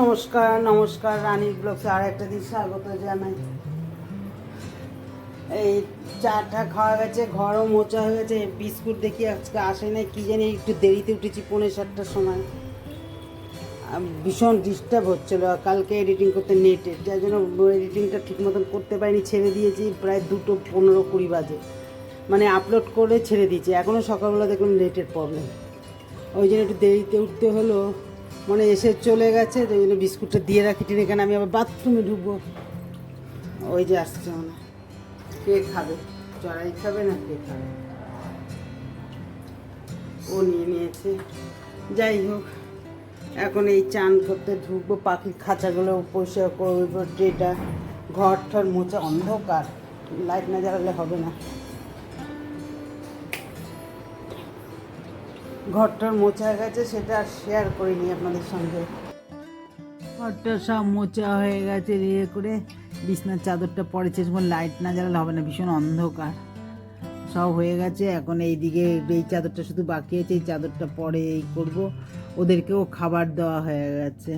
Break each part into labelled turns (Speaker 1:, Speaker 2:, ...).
Speaker 1: নমস্কার নমস্কার রানীর ব্লগসে আর একটা দিন স্বাগত জানাই। এই চাটা খাওয়া গেছে ঘরও মোচা হয়ে গেছে, বিস্কুট দেখি আজকে আসে না কি জানি একটু দেরিতে উঠেছি, পৌনে সাতটার সময়। ভীষণ ডিস্টার্ব হচ্ছিল কালকে এডিটিং করতে নেটে যার জন্য এডিটিংটা ঠিক মতন করতে পারিনি, ছেড়ে দিয়েছি, প্রায় দুটো পনেরো কুড়ি বাজে। মানে আপলোড করে ছেড়ে দিয়েছি এখনও সকালবেলা দেখলাম নেটের প্রবলেম ওই জন্য একটু দেরিতে উঠতে হলো। মানে এসে চলে গেছে, তো জন্য বিস্কুটটা দিয়ে রাখি। টেনে এখানে আমি আবার বাথরুমে ঢুকবো। ওই যে আসছে মানে কে খাবে? চড়াই খাবে না কে খাবে? ও নিয়ে নিয়েছে। যাই হোক, এখন এই চান করতে ঢুকবো। পাখির খাঁচাগুলো পরিষ্কার করব। ট্রেটা ঘর ঠর মোচা অন্ধকার। লাইট না জ্বালালে হবে না। ঘরটার মোচা গেছে, সেটা আর শেয়ার করিনি আপনাদের সঙ্গে। ঘরটা সব মোচা হয়ে গেছে ইয়ে করে বিছনার চাদরটা পড়েছে যখন লাইট না জ্বালালে হবে না, ভীষণ অন্ধকার। সব হয়ে গেছে, এখন এইদিকে এই চাদরটা শুধু বাকি আছে, এই চাদরটা পরে এই করব। ওদেরকেও খাবার দেওয়া হয়ে গেছে।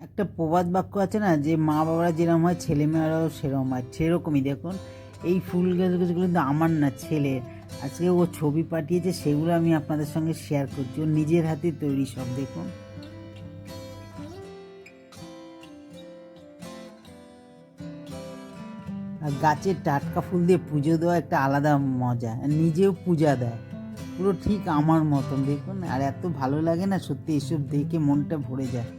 Speaker 1: একটা প্রবাদ বাক্য আছে না, যে মা বাবারা যেরকম হয় ছেলে মেয়েরাও সেরকম হয়, সেরকমই। দেখুন, এই ফুল গাছগুলো কিন্তু আমার না ছেলে আজকে ও ছবি পাঠিয়েছে, সেগুলো আমি আপনাদের সঙ্গে শেয়ার করছি। ও নিজের হাতে তৈরি সব, দেখুন। আর গাছের টাটকা ফুল দিয়ে পুজো দেওয়া একটা আলাদা মজা নিজেও পূজা দেয়। পুরো ঠিক আমার মতন, দেখুন। আর এত ভালো লাগে না, সত্যি এসব দেখে মনটা ভরে যায়।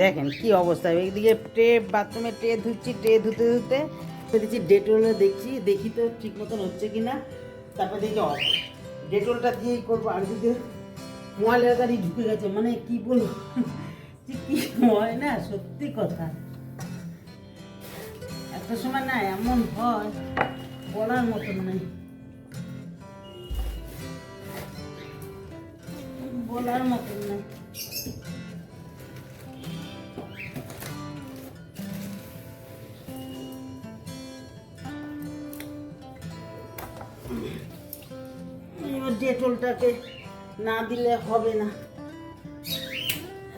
Speaker 1: দেখেন কি অবস্থা। এইদিকে ট্রে, বাথরুমে ট্রে ধুচ্ছি, ট্রে ধুতে ধুতে দেখছি ডেটলে দেখছি, দেখি তো ঠিক মতন হচ্ছে কি না তারপর দেখি ডেটলটা দিয়েই করব, আর যদি মোবাইলের গাড়ি ঢুকে গেছে মানে কি বলব? কি হয় না সত্যি কথা। একটা সময় না এমন হয়, বলার মতন নাই। বলার মতন নাই। ডেটলটাকে না দিলে হবে না।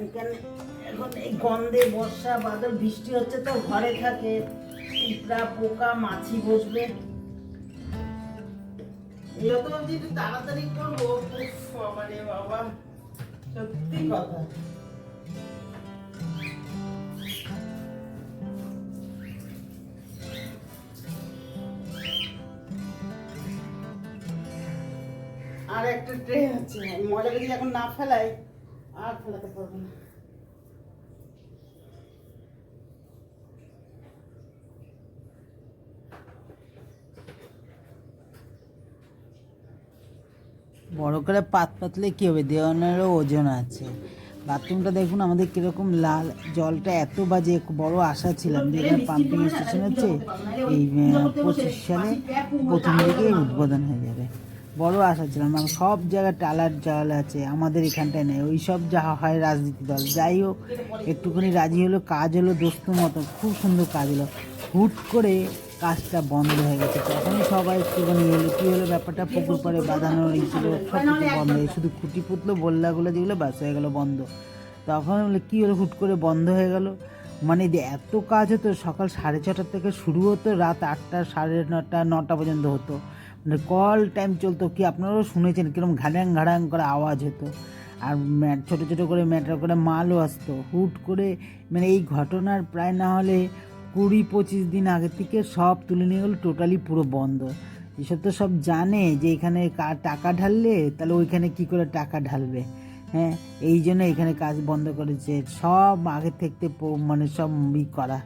Speaker 1: এখানে এখন এই গন্ধে বর্ষা, বাদল, বৃষ্টি হচ্ছে তো ঘরে থাকে। পিঁপড়া, পোকা, মাছি বসবে। যত অবধি একটু তাড়াতাড়ি করব বাবা বাবা, সত্যি কথা। আর একটা ট্রে আছে ময়লাটা যদি এখন না ফেলাই, আর ফেলাতে পারব না। বড় করে পাত পাতলে কি হবে? দেওয়ানেরও ওজন আছে। বাথরুমটা দেখুন, আমাদের কীরকম লাল, জলটা এত বাজে, বড় আশা ছিলাম যে এখানে পাম্পিং স্টেশন হচ্ছে, এই পঁচিশ সালে প্রথম দিকে উদ্বোধন হয়ে যাবে। বড় আশা ছিলাম না সব জায়গায় টালার জল আছে, আমাদের এখানটায় নেই ওই সব যা হয় রাজনীতি দল। যাই হোক, একটুখানি রাজি হলো, কাজ হলো দোস্ত মতো, খুব সুন্দর কাজ হলো। হুট করে কাজটা বন্ধ হয়ে গেছে, তখনই সবাই একটুখানি এলো, কী হলো ব্যাপারটা? পুকুর পরে বাঁধানো ছিল, সব কিছু বন্ধ হয়ে শুধু খুঁটি পুতলো, বললাগুলো যেগুলো, ব্যাস হয়ে গেলো বন্ধ। তখন হলো কী হলো? হুট করে বন্ধ হয়ে গেল। মানে যে এত কাজ হতো, সকাল সাড়ে ছটার থেকে শুরু হতো, রাত আটটা সাড়ে নটা নটা পর্যন্ত হতো। কল টাইম চলতো, কি আপনারাও শুনেছেন? কীরকম ঘাড়াং ঘাড়াং করে আওয়াজ হতো। আর ছোটো ছোটো করে ম্যাটার করে মালও আসতো। হুট করে মানে এই ঘটনার প্রায় না হলে কুড়ি পঁচিশ দিন আগে থেকে সব তুলে নিয়ে গেলো টোটালি পুরো বন্ধ। এসব তো সব জানে যে এখানে টাকা ঢাললে, তাহলে ওইখানে কি করে টাকা ঢালবে? হ্যাঁ এই জন্য এখানে কাজ বন্ধ করেছে। সব আগে থেকে মানে সব ই করা।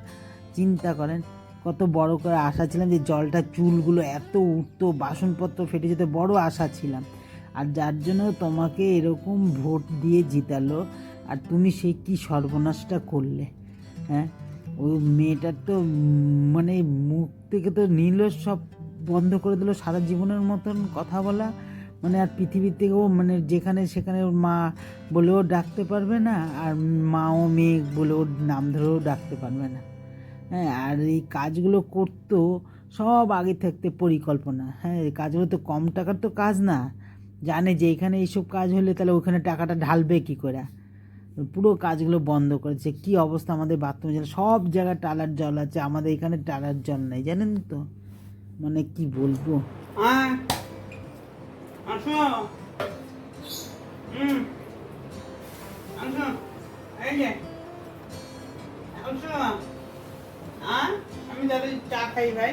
Speaker 1: চিন্তা করেন। কত বড় করে আশা ছিলাম যে জলটা চুলগুলো এত উঠতো বাসনপত্র ফেটে যেতে বড় আশা ছিলাম। আর যার জন্য তোমাকে এরকম ভোট দিয়ে জিতালো। আর তুমি সেই কি সর্বনাশটা করলে হ্যাঁ? ওই মেয়েটার তো মানে মুখ থেকে তো নিল, সব বন্ধ করে দিল সারা জীবনের মতন কথা বলা। মানে আর পৃথিবীর থেকেও মানে যেখানে সেখানে ওর মা বলেও ডাকতে পারবে না, আর মা ও মেয়ে বলে ওর নাম ধরেও ডাকতে পারবে না। হ্যাঁ আর এই কাজগুলো করতো সব আগে থাকতে পরিকল্পনা। হ্যাঁ এই কাজগুলো তো কম টাকার তো কাজ না। জানে যে এখানে এইসব কাজ হলে তাহলে ওখানে টাকাটা ঢালবে কী করে? পুরো কাজগুলো বন্ধ করেছে কি অবস্থা আমাদের বাথরুমে? জল সব জায়গায় টালার জল আছে, আমাদের এখানে টালার জল নেই, জানেন তো? মানে কি বলব?
Speaker 2: এই যে আসো আমি দাদা চা খাই ভাই।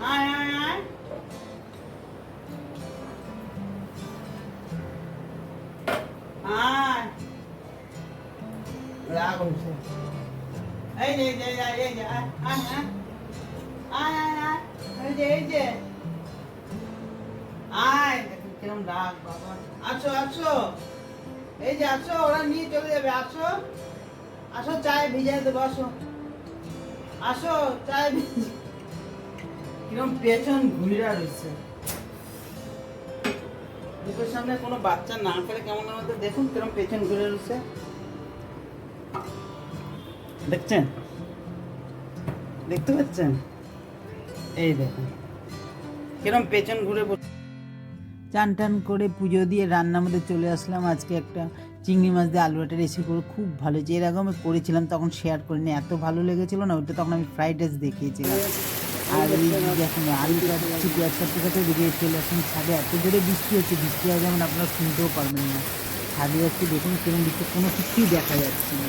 Speaker 2: আয় আয় আয়। আয়। রাগ হচ্ছে। এই যে এই যে এই যে, যে আয় আয় আয়। আয় আয় আয়। এই যে এই যে। আয় কিরম বাবা। আসো আসো। এই যে আসো ওরা নিয়ে চলে যাবে আসো। আসো চায় ভিজাই দেবো, আসো। আসো, চায় কিরম পেছন ঘুরা রয়েছে। দুটোর সামনে কোনো বাচ্চা না খেলে কেমন আমাদের দেখুন কিরম পেছন ঘুরে রয়েছে। দেখছেন? দেখতে পাচ্ছেন? এই দেখুন। কিরম পেছন ঘুরে
Speaker 1: চান টান করে পুজো দিয়ে রান্নার মধ্যে চলে আসলাম। আজকে একটা চিংড়ি মাছ দিয়ে আলু একটা রেসিপি করে খুব ভালো হয়েছে। এর আগে আমি করেছিলাম, তখন শেয়ার করিনি, এত ভালো লেগেছিল না ওটা তখন আমি ফ্রাইড রাইস দেখিয়েছিলাম। আর এই দেখুন আলু কাটছি পেঁয়াজ কাটতে কাটতে দিকে চলে ছাদে এত জোরে বৃষ্টি হচ্ছে, বৃষ্টি হয় যেমন আপনারা শুনতেও পারবেন না। ছাদে যাচ্ছে দেখুন কেমন বৃষ্টি, কোনো কিছুই দেখা যাচ্ছে না।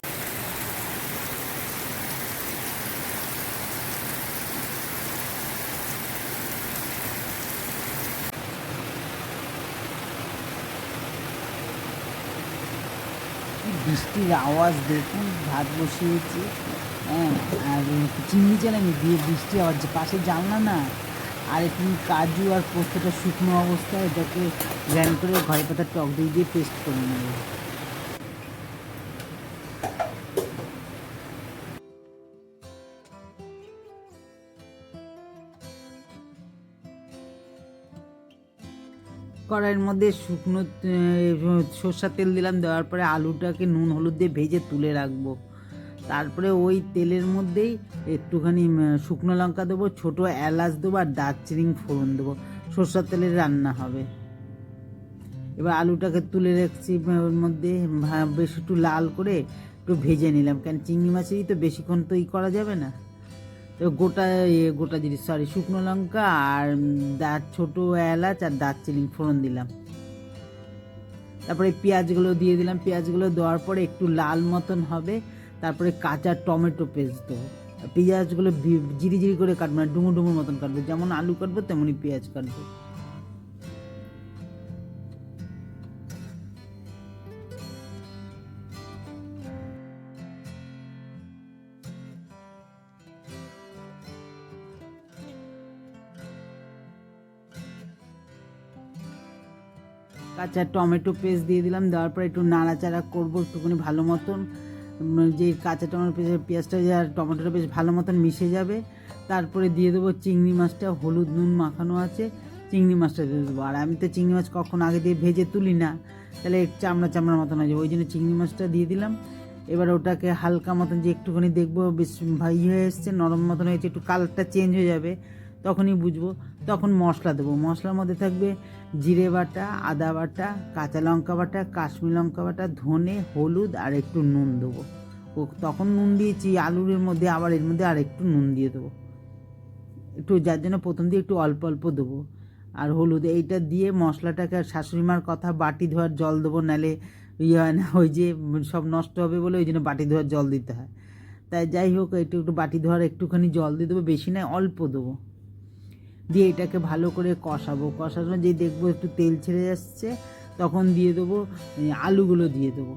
Speaker 1: বৃষ্টির আওয়াজ দেখুন, ভাত বসিয়েছি হ্যাঁ আর চিংড়ি চালানি দিয়ে বৃষ্টি আওয়াজ যে পাশে জানলা না, আর একটু কাজু আর পোস্তটা শুকনো অবস্থায় এটাকে গ্রাইন্ড করে ঘরে পাতা টক দিয়ে পেস্ট করে নেব। কড়াইয়ের মধ্যে শুকনো আহ, সর্ষার তেল দিলাম দেওয়ার পরে আলুটাকে নুন হলুদ দিয়ে ভেজে তুলে রাখব। তারপরে ওই তেলের মধ্যেই একটুখানি শুকনো লঙ্কা দেবো ছোটো এলাচ দেবো আর দারচিনি ফোড়ন দেবো। সর্ষার তেলের রান্না হবে। এবার আলুটাকে তুলে রাখছি ওর মধ্যে বেশ একটু লাল করে একটু ভেজে নিলাম। কেন চিংড়ি মাছেরই তো বেশিক্ষণ তো ই করা যাবে না? গোটা গোটা জিনিস সরি শুকনো লঙ্কা আর দাঁত ছোটো এলাচ আর দারচিনি ফোড়ন দিলাম। তারপরে পেঁয়াজগুলো দিয়ে দিলাম। পেঁয়াজগুলো দেওয়ার পরে একটু লাল মতন হবে। তারপরে কাঁচা টমেটো পেস্ট দেবো। পেঁয়াজগুলো জিরি জিরি করে কাটবো না, ডুমো ডুমোর মতন কাটবো। যেমন আলু কাটবো, তেমনই পেঁয়াজ কাটবো। কাঁচা টমেটো পেস্ট দিয়ে দিলাম, দেওয়ার পর একটু নাড়াচাড়া করব একটুখানি ভালো মতন। যে কাঁচা টমেটো পেঁয়াজ পেঁয়াজটা আর টমেটোটা বেশ ভালো মতন মিশে যাবে। তারপরে দিয়ে দেবো চিংড়ি মাছটা, হলুদ নুন মাখানো আছে, চিংড়ি মাছটা দিয়ে দেবো। আর আমি তো চিংড়ি মাছ কখন আগে দিয়ে ভেজে তুলি না, তাহলে চামড়া চামড়ার মতন হয়ে যাবে। ওই জন্য চিংড়ি মাছটা দিয়ে দিলাম। এবার ওটাকে হালকা মতন যে একটুখানি দেখব, বেশ ভাই হয়ে এসছে, নরম মতন হয়েছে একটু কালারটা চেঞ্জ হয়ে যাবে, তখনই বুঝব। তখন মশলা দেবো। মশলার মধ্যে থাকবে জিরে বাটা, আদা বাটা, কাঁচা লঙ্কা বাটা, কাশ্মীর লঙ্কা বাটা, ধনে, হলুদ আর একটু নুন দেবো। ও তখন নুন দিয়েছি, আলুর মধ্যে আবার এর মধ্যে আর একটু নুন দিয়ে দেবো। একটু যার জন্য প্রথম দিয়ে একটু অল্প অল্প দেবো। আর হলুদ এইটা দিয়ে মশলাটাকে আর শাশুড়ি মার কথা বাটি ধোয়ার জল দেবো, নালে ইয়ে হয় না, ওই যে সব নষ্ট হবে বলে ওই জন্য বাটি ধোয়ার জল দিতে হয়। তাই যাই হোক, একটু একটু বাটি ধোয়ার একটুখানি জল দিয়ে দেবো, বেশি নয়, অল্প দেবো। দিয়ে এটাকে ভালো করে কষাবো। কষানো যেই দেখব একটু তেল ছেড়ে যাচ্ছে, তখন দিয়ে দেবো আলুগুলো দিয়ে দেবো।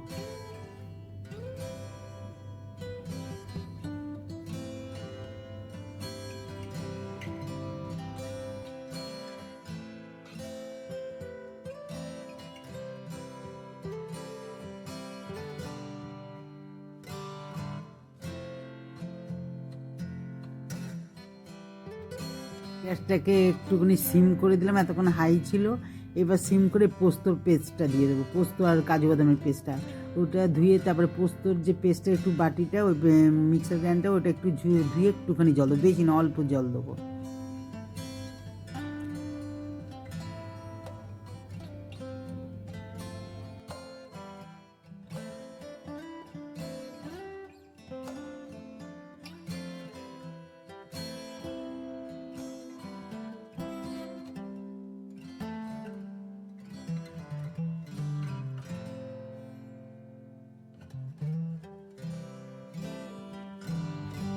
Speaker 1: গ্যাসটাকে একটুখানি সিম করে দিলাম, এতক্ষণ হাই ছিল। এবার সিম করে পোস্তর পেস্টটা দিয়ে দেবো। পোস্ত আর কাজু বাদামের পেস্টটা। ওটা ধুয়ে তারপরে পোস্তর যে পেস্টটা একটু বাটিটা, ওই মিক্সার গ্রাইন্ডারটা, ওটা একটু ধুয়ে একটুখানি জল দেবো। বেশি না, অল্প জল দেবো।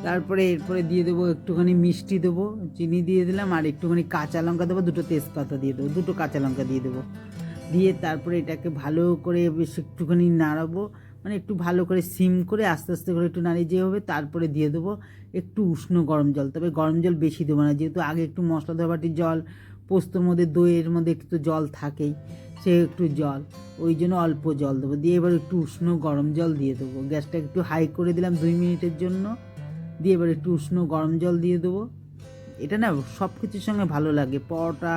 Speaker 1: তারপরে এরপরে দিয়ে দেবো একটুখানি মিষ্টি দেবো, চিনি দিয়ে দিলাম, আর একটুখানি কাঁচা লঙ্কা দেবো, দুটো তেজপাতা দিয়ে দেবো, দুটো কাঁচা লঙ্কা দিয়ে দেবো। দিয়ে তারপরে এটাকে ভালো করে বেশ একটুখানি নাড়াবো মানে একটু ভালো করে সিম করে আস্তে আস্তে করে একটু নাড়িয়ে যে হবে, তারপরে দিয়ে দেবো একটু উষ্ণ গরম জল। তবে গরম জল বেশি দেবো না, যেহেতু আগে একটু মশলা ধোয়াবাটির জল, পোস্তর মধ্যে, দইয়ের মধ্যে একটু জল থাকেই, সে একটু জল, ওই জন্য অল্প জল দেবো। দিয়ে এবার একটু উষ্ণ গরম জল দিয়ে দেবো। গ্যাসটা একটু হাই করে দিলাম দুই মিনিটের জন্য। দিয়ে এবার একটু উষ্ণ গরম জল দিয়ে দেবো। এটা না সব কিছুর সঙ্গে ভালো লাগে। পরোটা,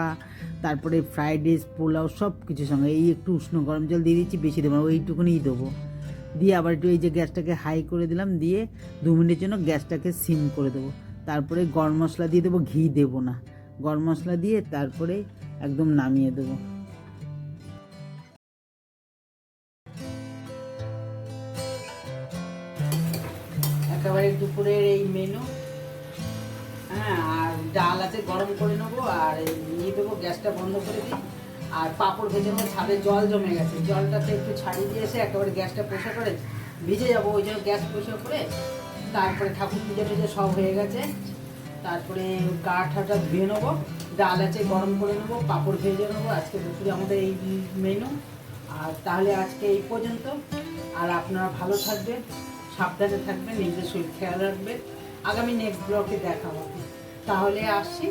Speaker 1: তারপরে ফ্রাইড রাইস পোলাও সব কিছুর সঙ্গে। এই একটু উষ্ণ গরম জল দিয়ে দিচ্ছি, বেশি দেবো না, ওইটুকুনিই দেবো। দিয়ে আবার একটু এই যে গ্যাসটাকে হাই করে দিলাম, দিয়ে দু মিনিটের জন্য গ্যাসটাকে সিম করে দেবো। তারপরে গরম মশলা দিয়ে দেবো, ঘি দেবো না। গরম মশলা দিয়ে তারপরে একদম নামিয়ে দেবো। একেবারে দুপুরের এই মেনু হ্যাঁ আর ডাল আছে গরম করে নেব, আর নিয়ে দেবো গ্যাসটা বন্ধ করে দিই। আর পাঁপড় ভেজে নেব, ছাদে জল জমে গেছে। জলটাতে একটু ছাড়িয়ে দিয়ে এসে একেবারে গ্যাসটা পরিষ্কার করে ভিজে যাব, ওই জন্য গ্যাস পরিষ্কার করে। তারপরে ঠাকুর পুজো টুজো সব হয়ে গেছে। তারপরে গা ঠাটা ধুয়ে নেব, ডাল আছে গরম করে নেব, পাঁপড় ভেজে নেব। আজকে দুপুরে আমাদের এই মেনু আর তাহলে আজকে এই পর্যন্ত। আর আপনারা ভালো থাকবেন। সাবধানে থাকবেন নিজের শরীর খেয়াল রাখবেন। আগামী নেক্সট ব্লকে দেখা হবে তাহলে আসছি